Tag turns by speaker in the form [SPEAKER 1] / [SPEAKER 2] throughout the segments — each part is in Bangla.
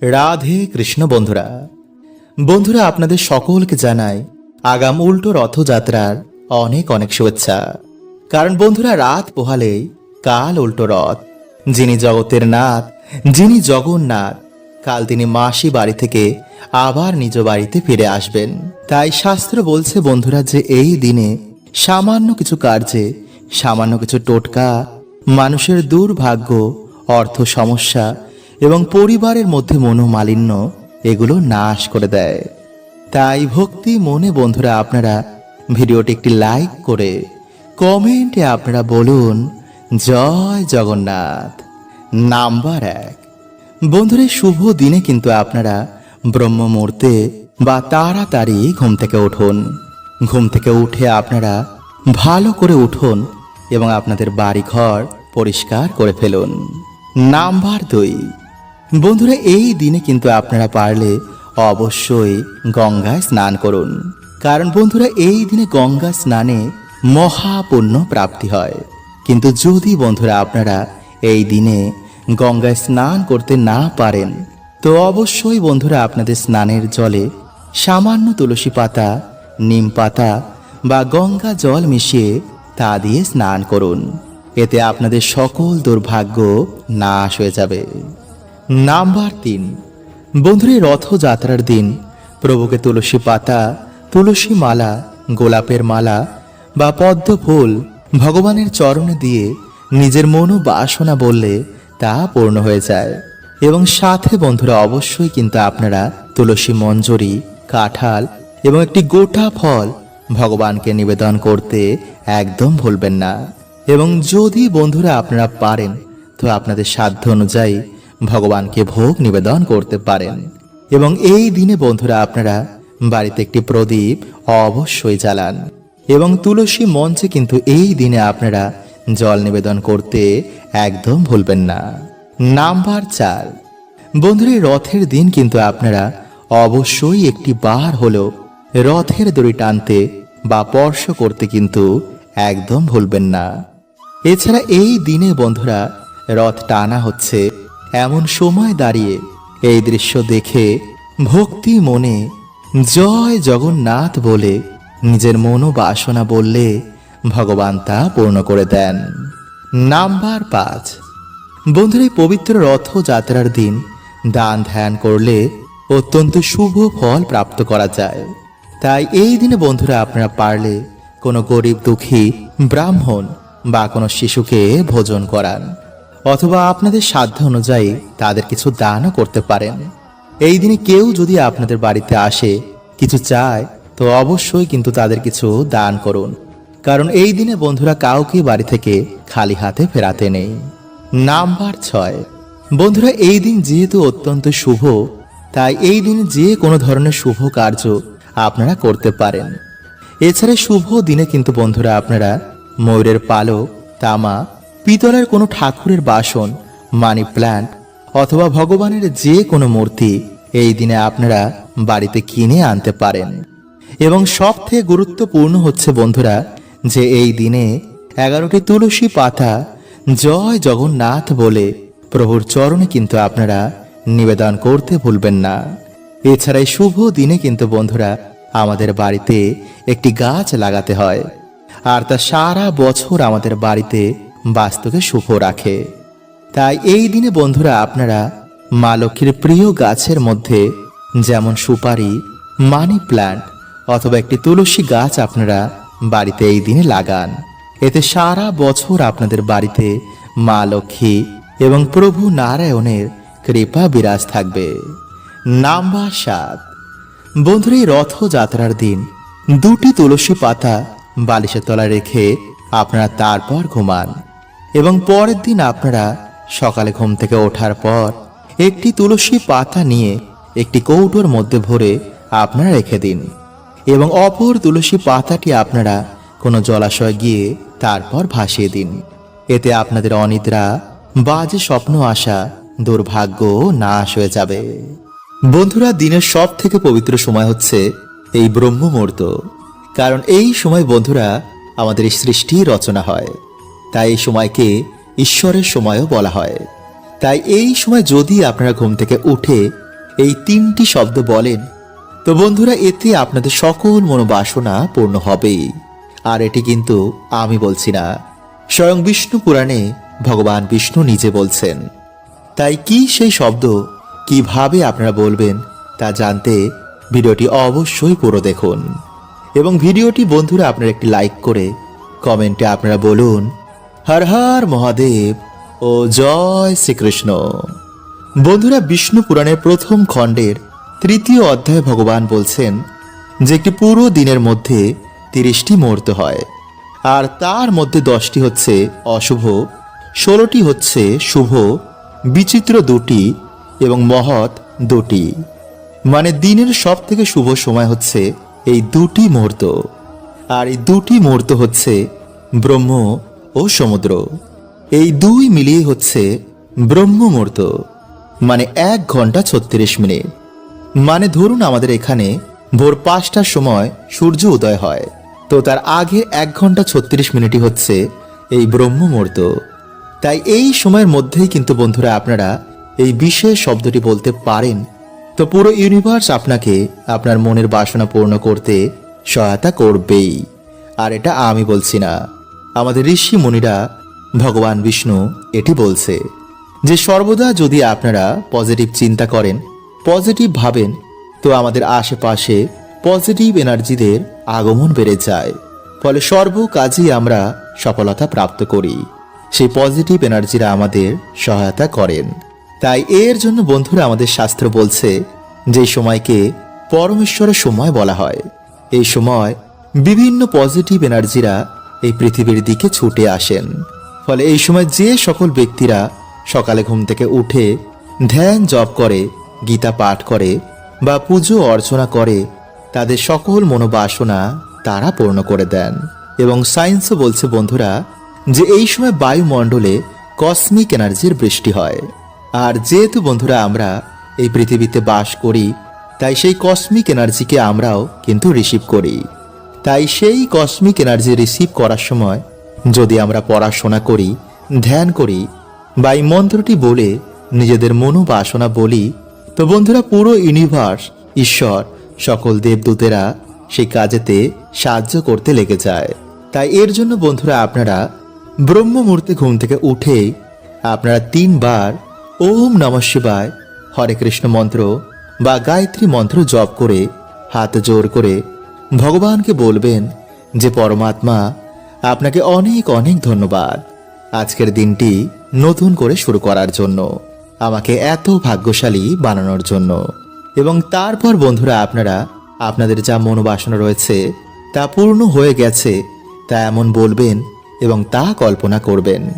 [SPEAKER 1] রাধে কৃষ্ণ বন্ধুরা। বন্ধুরা, আপনাদের সকলকে জানাই আগাম উল্টো রথযাত্রার অনেক অনেক শুভেচ্ছা। কারণ বন্ধুরা, রাত পোহালেই কাল উল্টো রথ। যিনি জগতের নাথ, যিনি জগন্নাথ, কাল তিনি মাসি বাড়ি থেকে আবার নিজ বাড়িতে ফিরে আসবেন। তাই শাস্ত্র বলছে বন্ধুরা যে এই দিনে সামান্য কিছু কার্যে, সামান্য কিছু টোটকা, মানুষের দুর্ভাগ্য, অর্থ সমস্যা এবং পরিবারের মধ্যে মনোমালিন্য এগুলো নাশ করে দেয়। তাই ভক্তি মনে বন্ধুরা আপনারা ভিডিওটি একটি লাইক করে কমেন্টে আপনারা বলুন, জয় জগন্নাথ। নাম্বার এক। বন্ধুরা, শুভ দিনে কিন্তু আপনারা ব্রহ্ম মুহূর্তে বা তাড়াতাড়ি ঘুম থেকে উঠুন। ঘুম থেকে উঠে আপনারা ভালো করে উঠুন এবং আপনাদের বাড়ি ঘর পরিষ্কার করে ফেলুন। নাম্বার দুই। বন্ধুরা, এই দিনে কিন্তু আপনারা পারলে অবশ্যই গঙ্গায় স্নান করুন। কারণ বন্ধুরা, এই দিনে গঙ্গা স্নানে মহাপুণ্য প্রাপ্তি হয়। কিন্তু যদি বন্ধুরা, আপনারা এই দিনে গঙ্গায় স্নান করতে না পারেন, তো অবশ্যই বন্ধুরা, আপনাদের স্নানের জলে সামান্য তুলসী পাতা, নিম পাতা বা গঙ্গা জল মিশিয়ে তা দিয়ে স্নান করুন। এতে আপনাদের সকল দুর্ভাগ্য নাশ হয়ে যাবে। নাম্বার তিন। বন্ধুরা রথযাত্রার দিন, প্রভুকে তুলসী পাতা, তুলসী মালা, গোলাপের মালা বা পদ্ম ফুল ভগবানের চরণে দিয়ে নিজের মনো বাসনা বললে তা পূর্ণ হয়ে যায়। এবং সাথে বন্ধুরা অবশ্যই কিন্তু আপনারা তুলসী মঞ্জরি, কাঁঠাল এবং একটি গোটা ফল ভগবানকে নিবেদন করতে একদম ভুলবেন না। এবং যদি বন্ধুরা আপনারা পারেন, তো আপনাদের সাধ্য অনুযায়ী ভগবানকে ভোগ নিবেদন করতে পারেন। এবং এই দিনে বন্ধুরা আপনারা বাড়িতে একটি প্রদীপ অবশ্যই জ্বালান। এবং তুলসী মঞ্চে কিন্তু এই দিনে আপনারা জল নিবেদন করতে একদম ভুলবেন না। নাম্বার চার। বন্ধুরা রথের দিন কিন্তু আপনারা অবশ্যই একটি বার হলেও রথের দড়ি টানতে বা স্পর্শ করতে কিন্তু একদম ভুলবেন না। এছাড়া এই দিনে বন্ধুরা রথ টানা হচ্ছে এমন সময় দাঁড়িয়ে এই দৃশ্য দেখে ভক্তি মনে জয় জগন্নাথ বলে নিজের মনোবাসনা বললে ভগবান তা পূর্ণ করে দেন। নাম্বার পাঁচ। বন্ধুর, এই পবিত্র রথযাত্রার দিন দান ধ্যান করলে অত্যন্ত শুভ ফল প্রাপ্ত করা যায়। তাই এই দিনে বন্ধুরা, আপনারা পারলে কোনো গরিব দুঃখী ব্রাহ্মণ বা কোনো শিশুকে ভোজন করান। অথবা আপনাদের সাধ্য অনুযায়ী তাদের কিছু দানও করতে পারেন। এই দিনে কেউ যদি আপনাদের বাড়িতে আসে, কিছু চায়, তো অবশ্যই কিন্তু তাদের কিছু দান করুন। কারণ এই দিনে বন্ধুরা কাউকে বাড়ি থেকে খালি হাতে ফেরাতে নেই। নাম্বার ছয়। বন্ধুরা, এই দিন যেহেতু অত্যন্ত শুভ, তাই এই দিন যে কোনো ধরনের শুভ কার্য আপনারা করতে পারেন। এছাড়া শুভ দিনে কিন্তু বন্ধুরা আপনারা ময়ূরের পালক, তামা পিতলের কোনো ঠাকুরের বাসন, মানি প্ল্যান্ট, অথবা ভগবানের যে কোনো মূর্তি এই দিনে আপনারা বাড়িতে কিনে আনতে পারেন। এবং সব থেকে গুরুত্বপূর্ণ হচ্ছে, বন্ধুরা, যে এই দিনে এগারোটি তুলসী পাতা জয় জগন্নাথ বলে প্রভুর চরণে কিন্তু আপনারা নিবেদন করতে ভুলবেন না। এছাড়া শুভ দিনে কিন্তু, বন্ধুরা, আমাদের বাড়িতে একটি গাছ লাগাতে হয়। আর তা সারা বছর আমাদের বাড়িতে বাস্তুকে শুভ রাখে। তাই এই দিনে বন্ধুরা আপনারা মা লক্ষ্মীর প্রিয় গাছের মধ্যে যেমন সুপারি, মানি প্ল্যান্ট অথবা একটি তুলসী গাছ আপনারা বাড়িতে এই দিনে লাগান। এতে সারা বছর আপনাদের বাড়িতে মা লক্ষ্মী এবং প্রভু নারায়ণের কৃপা বিরাজ থাকবে। নাম্বার সাত। বন্ধুরা, এই রথযাত্রার দিন দুটি তুলসী পাতা বালিশের তলায় রেখে আপনারা তারপর ঘুমান। এবং পরের দিন আপনারা সকালে ঘুম থেকে ওঠার পর একটি তুলসী পাতা নিয়ে একটি কৌটোর মধ্যে ভরে আপনারা রেখে দিন এবং অপর তুলসী পাতাটি আপনারা কোনো জলাশয় গিয়ে তারপর ভাসিয়ে দিন। এতে আপনাদের অনিদ্রা, বাজে স্বপ্ন আসা দুর্ভাগ্য নাশ হয়ে যাবে। বন্ধুরা, দিনের সব থেকে পবিত্র সময় হচ্ছে এই ব্রহ্ম মুহূর্ত কারণ এই সময় বন্ধুরা, আমাদের সৃষ্টি রচনা হয়। তাই এই সময়কে ঈশ্বরের সময়ও বলা হয়। তাই এই সময় যদি আপনারা ঘুম থেকে উঠে এই তিনটি শব্দ বলেন, তো বন্ধুরা, এতে আপনাদের সকল মনোবাসনা পূর্ণ হবেই। আর এটি কিন্তু আমি বলছি না, স্বয়ং বিষ্ণু পুরাণে ভগবান বিষ্ণু নিজে বলছেন। তাই কি সেই শব্দ, কীভাবে আপনারা বলবেন তা জানতে ভিডিওটি অবশ্যই পুরো দেখুন। এবং ভিডিওটি বন্ধুরা আপনারা একটি লাইক করে কমেন্টে আপনারা বলুন হর হর মহাদেব ও জয় শ্রীকৃষ্ণ। বন্ধুরা, বিষ্ণু পুরাণের প্রথম খণ্ডের তৃতীয় অধ্যায়ে ভগবান বলছেন যে একটি পুরো দিনের মধ্যে তিরিশটি মুহূর্ত হয়, আর তার মধ্যে দশটি হচ্ছে অশুভ, ষোলোটি হচ্ছে শুভ, বিচিত্র দুটি এবং মহৎ দুটি। মানে দিনের সব থেকে শুভ সময় হচ্ছে এই দুটি মুহূর্ত। আর এই দুটি মুহূর্ত হচ্ছে ব্রহ্ম ও সমুদ্র, এই দুই মিলিয়ে হচ্ছে ব্রহ্ম মুহূর্ত মানে এক ঘণ্টা ছত্রিশ মিনিট। মানে ধরুন আমাদের এখানে ভোর পাঁচটার সময় সূর্য উদয় হয়, তো তার আগে এক ঘণ্টা ছত্রিশ মিনিটই হচ্ছে এই ব্রহ্ম মুহূর্ত তাই এই সময়ের মধ্যেই কিন্তু বন্ধুরা আপনারা এই বিশেষ শব্দটি বলতে পারেন। তো পুরো ইউনিভার্স আপনাকে আপনার মনের বাসনা পূর্ণ করতে সহায়তা করবেই। আর এটা আমি বলছি না। আমাদের ঋষি মুনিরা, ভগবান বিষ্ণু এটি বলছে যে, সর্বদা যদি আপনারা পজিটিভ চিন্তা করেন পজিটিভ ভাবেন, তো আমাদের আশেপাশে পজিটিভ এনার্জিদের আগমন বেড়ে যায়। ফলে সর্ব কাজেই আমরা সফলতা প্রাপ্ত করি। সেই পজিটিভ এনার্জিরা আমাদের সহায়তা করেন। তাই এর জন্য বন্ধুরা আমাদের শাস্ত্র বলছে যে সময়কে পরমেশ্বরের সময় বলা হয়। এই সময় বিভিন্ন পজিটিভ এনার্জিরা এই পৃথিবীর দিকে ছুটে আসেন। ফলে এই সময় যে সকল ব্যক্তিরা সকালে ঘুম থেকে উঠে ধ্যান জপ করে, গীতা পাঠ করে বা পুজো অর্চনা করে, তাদের সকল মনোবাসনা তারা পূর্ণ করে দেন। এবং সায়েন্সও বলছে, বন্ধুরা, যে এই সময় বায়ুমণ্ডলে কসমিক এনার্জির বৃষ্টি হয়। আর যেহেতু, বন্ধুরা, আমরা এই পৃথিবীতে বাস করি, তাই সেই কসমিক এনার্জিকে আমরাও কিন্তু রিসিভ করি। তাই সেই কসমিক এনার্জি রিসিভ করার সময় যদি আমরা পড়াশোনা করি, ধ্যান করি বা এই মন্ত্রটি বলে, নিজেদের মনোবাসনা বলি, তো বন্ধুরা পুরো ইউনিভার্স ঈশ্বর, সকল দেবদূতেরা সেই কাজেতে সাহায্য করতে লেগে যায়। তাই এর জন্য বন্ধুরা আপনারা ব্রহ্ম মুহূর্তে ঘুম থেকে উঠে আপনারা তিনবার ওম নমঃ শিবায় হরে কৃষ্ণ মন্ত্র বা গায়ত্রী মন্ত্র জপ করে হাত জোর করে ভগবানকে বলবেন যে, পরমাত্মা, আপনাকে অনেক অনেক ধন্যবাদ। আজকের দিনটি নতুন করে শুরু করার জন্য, আমাকে এত ভাগ্যশালী বানানোর জন্য। এবং তারপর, বন্ধুরা, আপনারা, আপনাদের যা মনোবাসনা রয়েছে, তা পূর্ণ হয়ে গেছে, তা এমন বলবেন এবং তা কল্পনা করবেন।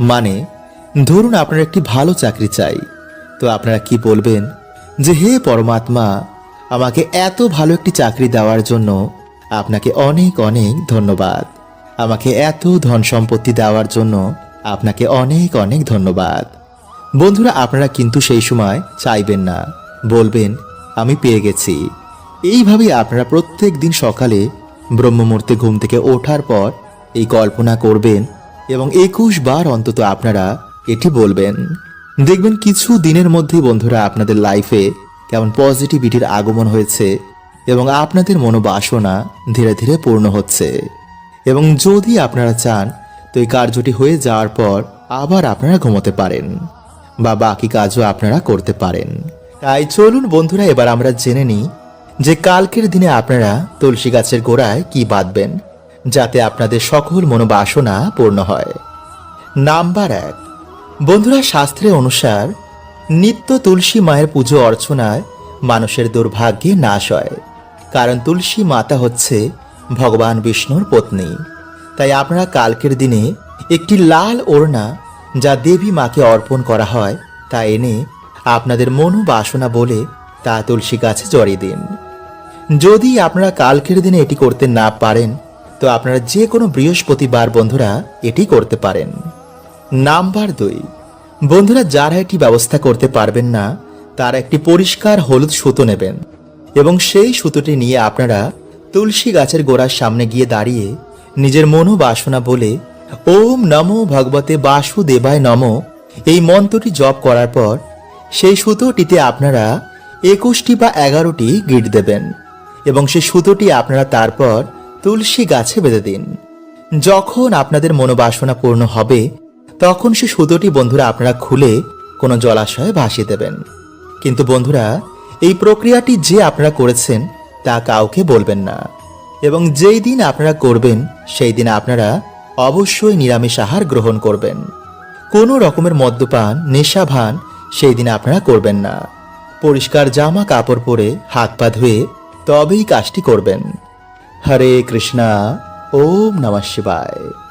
[SPEAKER 1] মানে ধরুন আপনার একটি ভালো চাকরি চাই। তো আপনারা কি বলবেন? যে, হে পরমাত্মা আমাকে এত ভালো একটি চাকরি দেওয়ার জন্য আপনাকে অনেক অনেক ধন্যবাদ। আমাকে এত ধন সম্পত্তি দেওয়ার জন্য আপনাকে অনেক অনেক ধন্যবাদ। বন্ধুরা, আপনারা কিন্তু সেই সময় চাইবেন না। বলবেন, আমি পেয়ে গেছি। এইভাবেই আপনারা প্রত্যেক দিন সকালে ব্রহ্মমূর্তে ঘুম থেকে ওঠার পর এই কল্পনা করবেন এবং একুশ বার অন্তত আপনারা এটি বলবেন। দেখবেন কিছু দিনের মধ্যেই বন্ধুরা, আপনাদের লাইফে কেমন পজিটিভিটির আগমন হয়েছে এবং আপনাদের মনোবাসনা ধীরে ধীরে পূর্ণ হচ্ছে। এবং যদি আপনারা চান, তো এই কার্যটি হয়ে যাওয়ার পর আবার আপনারা ঘুমোতে পারেন বা বাকি কাজও আপনারা করতে পারেন। তাই চলুন বন্ধুরা, এবার আমরা জেনে নিই যে কালকের দিনে আপনারা তুলসী গাছের গোড়ায় কি বাঁধবেন, যাতে আপনাদের সকল মনোবাসনা পূর্ণ হয়। নাম্বার এক। বন্ধুরা শাস্ত্রে অনুসার নিত্য তুলসী মায়ের পুজো অর্চনায় মানুষের দুর্ভাগ্যে নাশ হয়। কারণ তুলসী মাতা হচ্ছে ভগবান বিষ্ণুর পত্নী। তাই আপনারা কালকের দিনে একটি লাল ওড়না যা দেবী মাকে অর্পণ করা হয়, তা এনে আপনাদের মনোবাসনা বলে তা তুলসী গাছে জড়িয়ে দিন। যদি আপনারা কালকের দিনে এটি করতে না পারেন, তো আপনারা যে কোনো বৃহস্পতিবার বন্ধুরা এটি করতে পারেন। নাম্বার দুই বন্ধুরা, যারা এটি ব্যবস্থা করতে পারবেন না, তারা একটি পরিষ্কার হলুদ সুতো নেবেন এবং সেই সুতোটি নিয়ে আপনারা তুলসী গাছের গোড়ার সামনে গিয়ে দাঁড়িয়ে নিজের মনোবাসনা বলে ওম নমো ভগবতে বাসুদেবায় নম এই মন্ত্রটি জপ করার পর সেই সুতোটিতে আপনারা একুশটি বা এগারোটি গিট দেবেন এবং সেই সুতোটি আপনারা তারপর তুলসী গাছে বেঁধে দিন। যখন আপনাদের মনোবাসনা পূর্ণ হবে তখন সে সুতোটি বন্ধুরা আপনারা খুলে কোনো জলাশয়ে ভাসিয়ে দেবেন। কিন্তু বন্ধুরা, এই প্রক্রিয়াটি যে আপনারা করেছেন তা কাউকে বলবেন না। এবং যেই দিন আপনারা করবেন, সেই দিন আপনারা অবশ্যই নিরামিষ আহার গ্রহণ করবেন। কোনো রকমের মদ্যপান, নেশাভান সেই দিন আপনারা করবেন না। পরিষ্কার জামা কাপড় পরে হাত পা ধুয়ে তবেই কাজটি করবেন। হরে কৃষ্ণা, ওম নমঃ শিবায়।